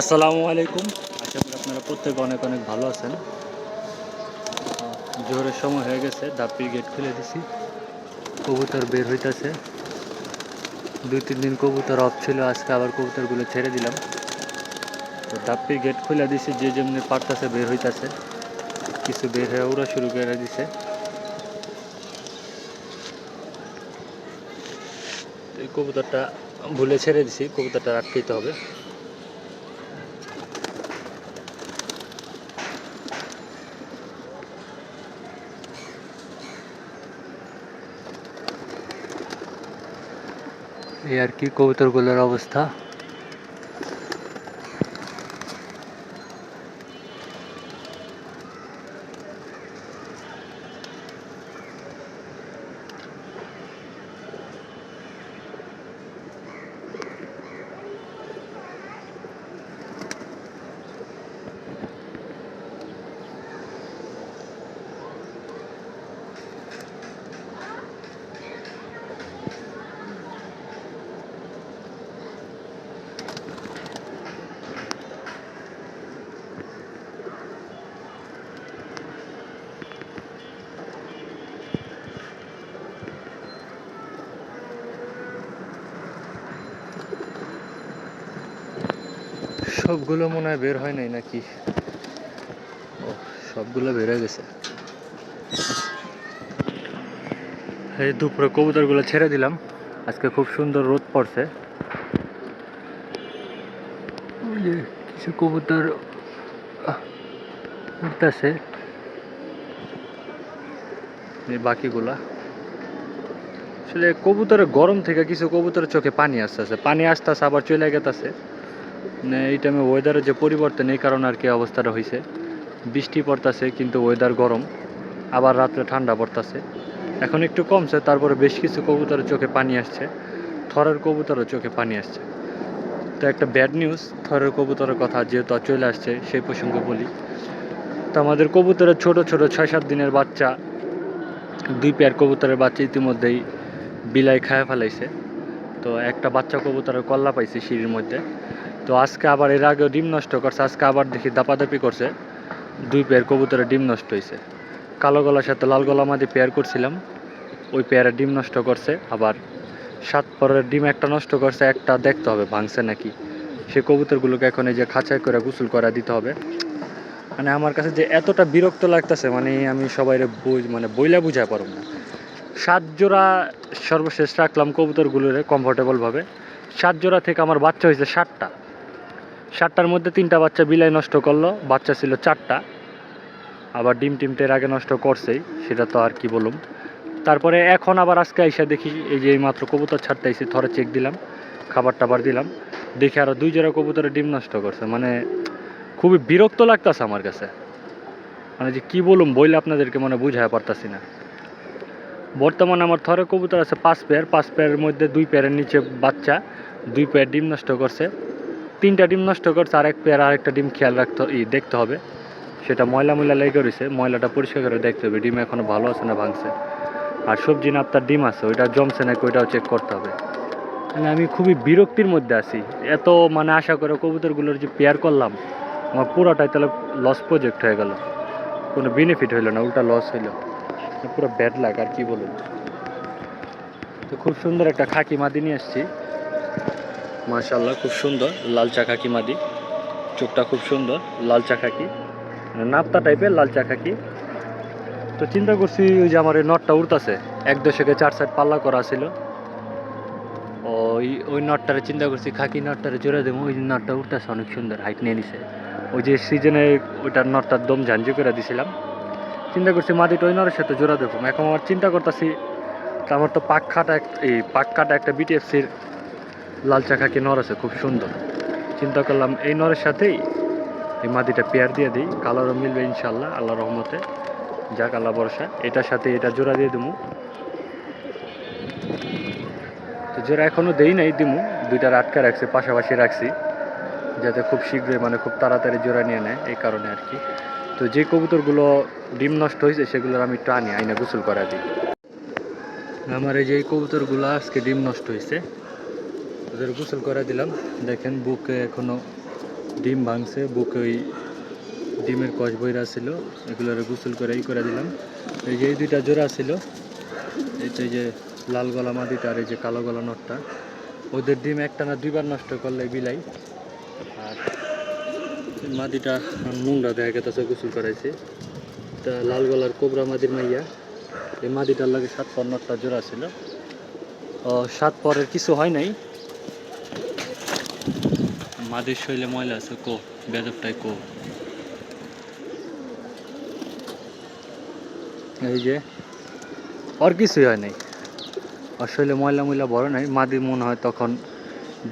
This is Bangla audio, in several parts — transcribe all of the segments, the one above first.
আসসালামু আলাইকুম। আশা করি আপনারা প্রত্যেকে অনেক অনেক ভালো আছেন। জোরের সময় হয়ে গেছে দাপির গেট খুলে দিছি। কবুতর বের হইতেছে। দুই তিন দিন কবুতর অফ ছিল, আজকে আবার কবুতরগুলো ছেড়ে দিলাম। তো দাপির গেট খুলে দিছি, যে যেমনি পারতাছে বের হইতাছে। কিছু বের হয়ে ওরা শুরু করে দিছে। এই কবুতরটা ভুলে ছেড়ে দিছি, কবুতরটা আটকাইতে হবে। এই আর কি কবুতরগুলোর অবস্থা সবগুলো মনে হয় বের হয় নাই নাকি? ও সবগুলো বের হয়ে গেছে। এই দুপুরে কবুতরগুলো ছেড়ে দিলাম। আজকে খুব সুন্দর রোদ পড়ছে। কিছু কবুতর উঠতেছে। বাকিগুলা। আসলে কবুতরের গরম থেকে কিছু কবুতরের চোখে পানি আসতেছে। পানি আসতেছে আবার চলে গেতেছে। এই টাইমে ওয়েদারের যে পরিবর্তন, এই কারণে আর কি অবস্থাটা হয়েছে বৃষ্টি পড়তেছে, কিন্তু ওয়েদার গরম। আবার রাত্রে ঠান্ডা পড়তেছে। এখন একটু কমছে, তারপরে বেশ কিছু কবুতরের চোখে পানি আসছে। থরের কবুতরের চোখে পানি আসছে। তো একটা ব্যাড নিউজ থরের কবুতরের কথা যেহেতু চলে আসছে, সেই প্রসঙ্গে বলি। তো আমাদের কবুতরের ছোট ছোট ছয় সাত দিনের বাচ্চা, দুই পেয়ার কবুতরের বাচ্চা ইতিমধ্যেই বিলাই খায় ফেলাইছে। তো একটা বাচ্চা কবুতরের কল্লা পাইছে সিঁড়ির মধ্যে। তো আজকে আবার এর আগেও ডিম নষ্ট করছে, আজকে আবার দেখি দাপাদাপি করছে। দুই পেয়ার কবুতরের ডিম নষ্ট হয়েছে কালো গলার সাথে লাল গলা মাদি পেয়ার করছিলাম, ওই পেয়ারের ডিম নষ্ট করছে। আবার সাত পরের ডিম একটা নষ্ট করছে, একটা দেখতে হবে, ভাঙছে নাকি। সে কবুতরগুলোকে এখন এই যে খাঁচায় করে গোসল করা দিতে হবে। মানে আমার কাছে যে এতটা বিরক্ত লাগতেছে মানে আমি সবাই বুঝ মানে বইলা বুঝায় পারব না। সাত জোড়া সর্বশেষ রাখলাম কবুতরগুলোরে কমফোর্টেবলভাবে সাত জোড়া থেকে আমার বাচ্চা হয়েছে ষাটটা ষাটটার মধ্যে তিনটা বাচ্চা বিলাই নষ্ট করল, বাচ্চা ছিল চারটা। আবার ডিম টিমটের আগে নষ্ট করছেই, সেটা তো আর কি বলুম। তারপরে এখন আবার আজকে আইসা দেখি, এই যে মাত্র কবুতর ছাড়তে আইসি থরে চেক দিলাম, খাবার টাবার দিলাম। দেখে আরও দুই জোড়া কবুতরের ডিম নষ্ট করছে। মানে খুবই বিরক্ত লাগতেছে আমার কাছে। মানে যে কি বলুম, বইলে আপনাদেরকে মানে বুঝায় পারতাছি না। বর্তমানে আমার থরে কবুতর আছে পাঁচ পেয়ার পাঁচ পেয়ারের মধ্যে দুই পেয়ারের নিচে বাচ্চা, দুই পেয়ার ডিম নষ্ট করছে। তিনটা ডিম নষ্ট করছে, আর এক পেয়ার আরেকটা ডিম খেয়াল রাখতে ই, দেখতে হবে। সেটা ময়লা ময়লা লেগে রয়েছে ময়লাটা পরিষ্কার করে দেখতে হবে, ডিম এখনও ভালো আছে না ভাঙছে। আর সবজি না, আপনার ডিম আছে, ওইটা জমছে নাকি ওইটাও চেক করতে হবে। মানে আমি খুবই বিরক্তির মধ্যে আছি। এত মানে আশা করে কবুতরগুলোর যে পেয়ার করলাম, আমার পুরোটাই তাহলে লস প্রজেক্ট হয়ে গেল। কোনো বেনিফিট হইল না, উল্টা লস হইল। পুরো ব্যাড লাগ আর কি বলুন তো খুব সুন্দর একটা খাকি মাদি নিয়ে আসছি। মাশাল্লাহ খুব সুন্দর। লাল চা খাকি মাদি। চোখটা খুব সুন্দর, লাল চা খাকি মানে নাপ্তা টাইপের লাল চা খাকি তো চিন্তা করছি, ওই যে আমার এই নটটা উড়তাছে, এক দশকে চার সাইড পাল্লা করা ছিল। ওই ওই নটটারে চিন্তা করছি, খাকি নটটারে জোরে দেবো, ওই নটটা উঠতেছে অনেক সুন্দর হাইট নিয়ে নিছে। ওই যে সিজনে ওইটার নটটার দম ঝাঞ্ঝি করে দিছিলাম। চিন্তা করছি, মাদিটা ওই নরের সাথে জোড়া দেবো। এখন আমার চিন্তা করতেছি, তা আমার তো পাক খাটা এই পাক কাটা একটা বিটিএফসির লাল চা খাকি নর আছে, খুব সুন্দর। চিন্তা করলাম এই নরের সাথেই এই মাদিটা পেয়ার দিয়ে দিই। কালারও মিলবে ইনশাল্লাহ আল্লাহ রহমতে। যাক, আল্লাহ ভরসা। এটার সাথে এটা জোড়া দিয়ে দিমু। তো জোড়া এখনও দেই নাই, দিমু। দুইটার আটকা রাখছি, পাশাপাশি রাখছি, যাতে খুব শীঘ্রই মানে খুব তাড়াতাড়ি জোড়া নিয়ে নেয়, এই কারণে আর কি। তো যে কবুতরগুলো ডিম নষ্ট হয়েছে, সেগুলোর আমি টানি আইনা গোসল করা দিই। আমার এই যে কবুতরগুলো আজকে ডিম নষ্ট হয়েছে ওদের গোসল করে দিলাম। দেখেন, বুকে এখনও ডিম ভাঙছে, বুকে ওই ডিমের কচ বইরা ছিল, এগুলোর গোসল করে এই করে দিলাম। এই যে এই দুইটা জোড়া ছিল, এই যে লাল গলা মাদিটা আর এই যে কালো গলা নটটা, ওদের ডিম একটা না দুইবার নষ্ট করলে বিলাই। আর মাদিটা মুন্ডা দেখা গেছে গোসল করাইছে। তা লাল গলার কোবরা মাদির মাইয়া, এই মাদিটার লাগে সাত পর নটটা জোড়া ছিল। সাত পরের কিছু হয় নাই। মাদির শৈলে ময়লা আছে, কো, বেদবটাই কো। এই যে, আর কিছুই হয় নাই। আর শৈলে ময়লা ময়লা বড় নাই। মাদি মনে হয় তখন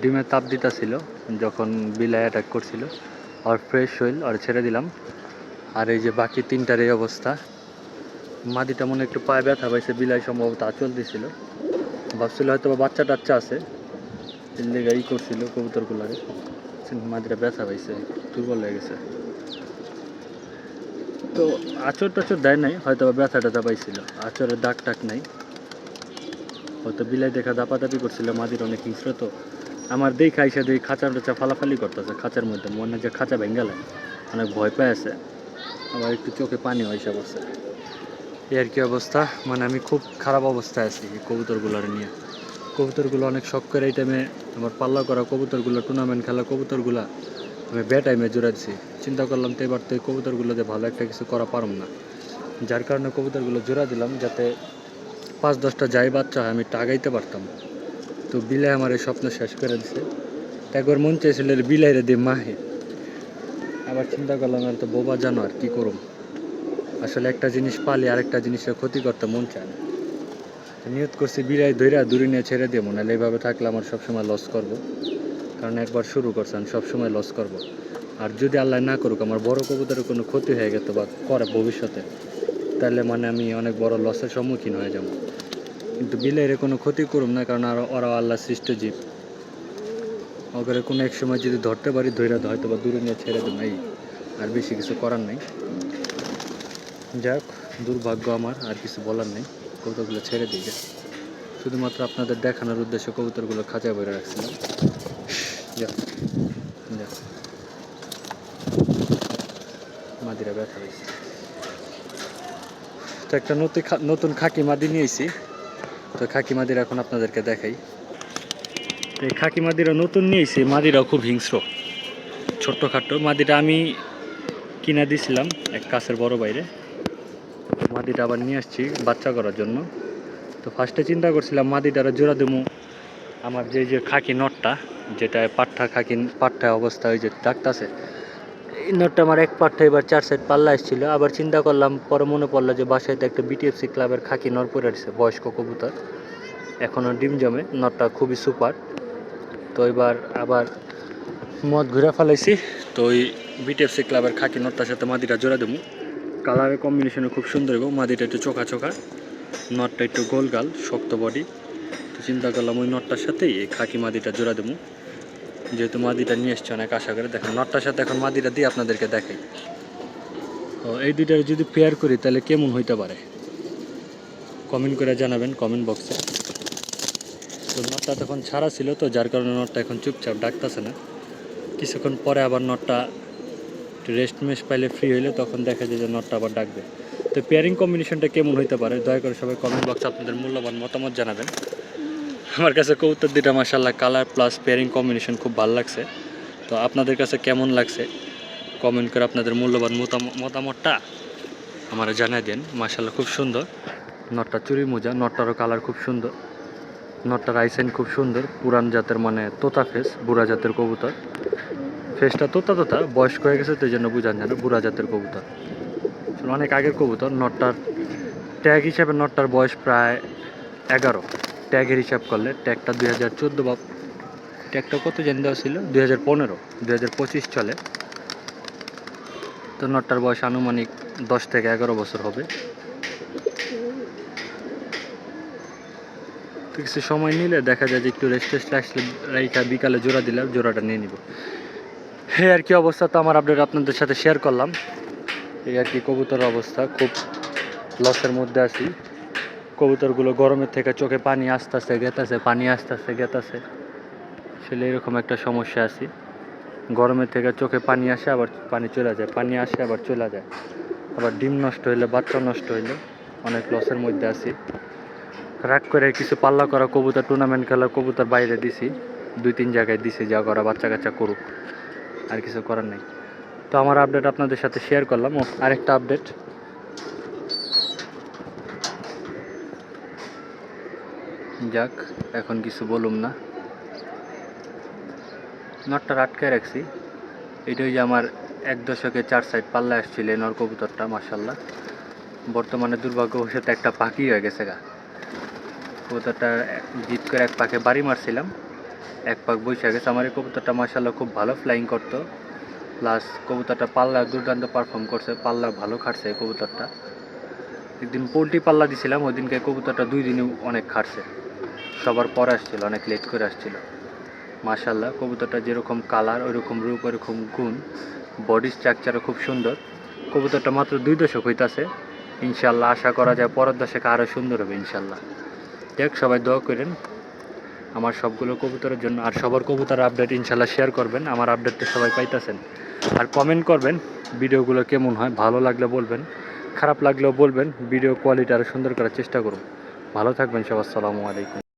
ডিমের তাপ দিতেছিল, যখন বিলাই অ্যাটাক করছিল। আর ফ্রেশ শৈল, আর ছেড়ে দিলাম। আর এই যে বাকি তিনটার এই অবস্থা। মাদিটা মনে একটু পায়ে ব্যথা পাইছে, বিলাই সম্ভবত আচল দিছিল ভাবছিল হয়তো বাচ্চা টাচ্চা আছে লেগে ই করছিল কবুতরগুলারে মাদিটা ব্যথা পাইছে, দুর্বল হয়ে গেছে। তো আচর টাচর দেয় নাই হয়তো ব্যথা ট্যাথা পাইছিল আচরের দাগ টাক নাই। হয়তো বিলাই দেখা দাপাদাপি করছিল, মাদির অনেক হিংস্র তো। আমার দেখা এসে দেখি খাঁচা টাচা ফালাফালি করতেছে, খাঁচার মধ্যে মনে যে খাঁচা ভেঙে গেলে, অনেক ভয় পেয়ে আছে। আবার একটু চোখে পানি হয়েছে বসে এই আর কি অবস্থা? মানে আমি খুব খারাপ অবস্থায় আছি এই কবুতরগুলোর নিয়ে। কবুতরগুলো অনেক শখ করে এই টাইমে আমার পাল্লা করা কবুতরগুলো টুর্নামেন্ট খেলা কবুতরগুলো আমি বে টাইমে জোড়াচ্ছি চিন্তা করলাম তো এবার তো এই কবুতরগুলোতে ভালো একটা কিছু করা পারম না। যার কারণে কবুতরগুলো জোড়া দিলাম যাতে পাঁচ দশটা যাই বাচ্চা হয় আমি টাগাইতে পারতাম। তো বিলাই আমার এই স্বপ্ন শেষ করে দিছে। একবার মন চাইছিল এর বিলাইরে দিয়ে মাহে। আবার চিন্তা করলাম আর তো বোবা জানো আর কি করুম? আসলে একটা জিনিস পালি, আরেকটা জিনিসের ক্ষতি করতে মন চায় না। নিয়ত করছি বিলাই ধৈরা দূরে নিয়ে ছেড়ে দিয়ে মনে হলে এইভাবে থাকলে আমার সবসময় লস করব। কারণ একবার শুরু করছেন সবসময় লস করব। আর যদি আল্লাহ না করুক, আমার বড় কবুতরের কোনো ক্ষতি হয়ে গেছে বা করে ভবিষ্যতে, তাহলে মানে আমি অনেক বড় লসের সম্মুখীন হয়ে যাব। কিন্তু বিলাইরে কোনো ক্ষতি করুম না, কারণ আর ওরা আল্লাহ সৃষ্ট জীব। ওকে কোনো এক সময় যদি ধরতে পারি ধৈর্য হয়তো বা দূরে নিয়ে ছেড়ে দেবো, এই আর বেশি কিছু করার নেই। যাক, দুর্ভাগ্য আমার, আর কিছু বলার নেই। কবুতরগুলো ছেড়ে দিই শুধুমাত্র আপনাদের দেখানোর উদ্দেশ্যে কবুতরগুলো খাঁচায় ভরে রাখছিলাম। মাদিরা ব্যথা হয়েছে তো একটা নতুন নতুন খাকি মাদি নিয়েছি তো খাকি মাদিরা এখন আপনাদেরকে দেখাই। এই খাকি মাদিরা নতুন নিয়েছি মাদিরাও খুব হিংস্র। ছোট্ট খাট্ট মাদিটা আমি কিনা দিছিলাম এক কাছের বড় বাইরে মাদিটা আবার নিয়ে আসছি বাচ্চা করার জন্য। তো ফার্স্টে চিন্তা করছিলাম মাদিটারা জোড়া দেবো আমার যে যে খাকি নটটা, যেটা পাট্টা খাকি পাট্টা অবস্থা ওই যে ডাকতাছে, এই নটটা আমার এক পাট্টা এবার চার সাইড পাল্লা এসেছিল। আবার চিন্তা করলাম, পরে মনে পড়ল যে বাসায় তো একটা বিটিএফসি ক্লাবের খাকি নর পরে আসছে বয়স্ক কবুতর। এখনও ডিম জমে, নটটা খুবই সুপার। তো এবার আবার মদ ঘুরে ফেলাইছি। তো ওই বিটিএফসি ক্লাবের খাকি নটটার সাথে মাদিটা জোড়া দেবো কালারের কম্বিনেশনে খুব সুন্দর এবং মাদিটা একটু চোখা চোখা, নটটা একটু গোল গাল, শক্ত বডি তো চিন্তা করলাম ওই নটটার সাথেই এই খাকি মাদিটা জোড়া দেবো। যেহেতু মাদিটা নিয়ে এসছে অনেক আশা করে, দেখেন নটটার সাথে এখন মাদিটা দিয়ে আপনাদেরকে দেখাই। তো এই দুইটার যদি পেয়ার করি, তাহলে কেমন হইতে পারে? কমেন্ট করে জানাবেন কমেন্ট বক্সে তো নটটা তখন ছাড়া ছিল তো, যার কারণে নটটা এখন চুপচাপ ডাকতেছে না। কিছুক্ষণ পরে আবার নটটা একটু রেস্ট মেস পাইলে ফ্রি হইলে তখন দেখা যায় যে নটটা আবার ডাকবে। তো পেয়ারিং কম্বিনেশনটা কেমন হইতে পারে? দয়া করে সবাই কমেন্ট বক্সে আপনাদের মূল্যবান মতামত জানাবেন। আমার কাছে কবুতর দুটা মাসাল্লাহ কালার প্লাস পেয়ারিং কম্বিনেশন খুব ভালো লাগছে। তো আপনাদের কাছে কেমন লাগছে? কমেন্ট করে আপনাদের মূল্যবান মতাম- মতামতটা আমার জানাই দেন। মাসাল্লাহ খুব সুন্দর। নটটা চুরি মোজা, নটটারও কালার খুব সুন্দর। নটটার আইসাইন খুব সুন্দর। পুরান জাতের মানে তোতা ফেস বুড়া জাতের কবুতর। ফেসটা তোতা তোতা বয়স্ক হয়ে গেছে তো জন্য বুঝান জানা বুড়া জাতের কবুতর। অনেক আগের কবুতর, নটটার ট্যাগ হিসাবে নটটার বয়স প্রায় এগারো। ট্যাগের হিসাব করলে ট্যাগটা দুই হাজার চোদ্দ বা ট্যাগটা কত জেন দেওয়া ছিল? দুই হাজার পনেরো, দুই হাজার পঁচিশ চলে। তো নটটার বয়স আনুমানিক দশ থেকে এগারো বছর হবে। কিছু সময় নিলে দেখা যায় যে একটু রেস্ট টেস্ট আসলে রাইখা বিকালে জোড়া দিলে জোড়াটা নিয়ে নিব। হ্যাঁ আর কি অবস্থা? তো আমার আপডেট আপনাদের সাথে শেয়ার করলাম। এই আর কি কবুতর অবস্থা, খুব লসের মধ্যে আছি। কবুতরগুলো গরমের থেকে চোখে পানি আসতেছে, গেতাছে, পানি আসতেছে, গেতাছে। আসলে এরকম একটা সমস্যা আছি। গরমের থেকে চোখে পানি আসে, আবার পানি চলে যায়। পানি আসে, আবার চলে যায়। আবার ডিম নষ্ট হইলে, বাচ্চা নষ্ট হইলে অনেক লসের মধ্যে আছি। রাগ করে কিছু পাল্লা করা কবুতর টুর্নামেন্ট খেলা কবুতর বাইরে দিছি। দুই, তিন জায়গায় দিছি, যা করা বাচ্চা কাচ্চা করুক। আর কিছু করার নেই। তো আমার আপডেট আপনাদের সাথে শেয়ার করলাম। ও, আরেকটা আপডেট যাক, এখন কিছু বলুম না। নটটা আটকায় রাখছি। এটাই যে আমার এক দশকে চার সাইড পাল্লা আসছিল এই নর কবুতরটা মার্শাল্লাহ বর্তমানে দুর্ভাগ্যবশত একটা পাখি হয়ে গেছে গা। কবুতরটা জিত করে এক পাকে বাড়ি মারছিলাম। এক পাক বৈশা গেছে। আমার এই কবুতরটা মার্শাল্লাহ খুব ভালো ফ্লাইং করতো। প্লাস কবুতরটা পাল্লা দুর্দান্ত পারফর্ম করছে। পাল্লা ভালো খাটছে এই কবুতরটা। একদিন পোলট্রি পাল্লা দিছিলাম, ওই দিনকে কবুতরটা দুই দিনে অনেক খাটছে। সবার পর আসছিল, অনেক লেট করে আসছিল। মাশাল্লাহ কবুতরটা যেরকম কালার ওইরকম রূপ, ওইরকম গুণ বডি স্ট্রাকচারও খুব সুন্দর। কবুতরটা মাত্র দুই দশক হইতাছে। ইনশাল্লাহ আশা করা যায় পরের দশকে আরও সুন্দর হবে ইনশাল্লাহ দেখ, সবাই দোয়া করেন। আমার সবগুলো কবুতরের জন্য আর সবার কবুতর আপডেট ইনশাল্লাহ শেয়ার করবেন। আমার আপডেটটা সবাই পাইতেছেন। আর কমেন্ট করবেন ভিডিওগুলো কেমন হয়, ভালো লাগলে বলবেন, খারাপ লাগলেও বলবেন ভিডিও কোয়ালিটি আরও সুন্দর করার চেষ্টা করুন। ভালো থাকবেন সব আসসালামু আলাইকুম।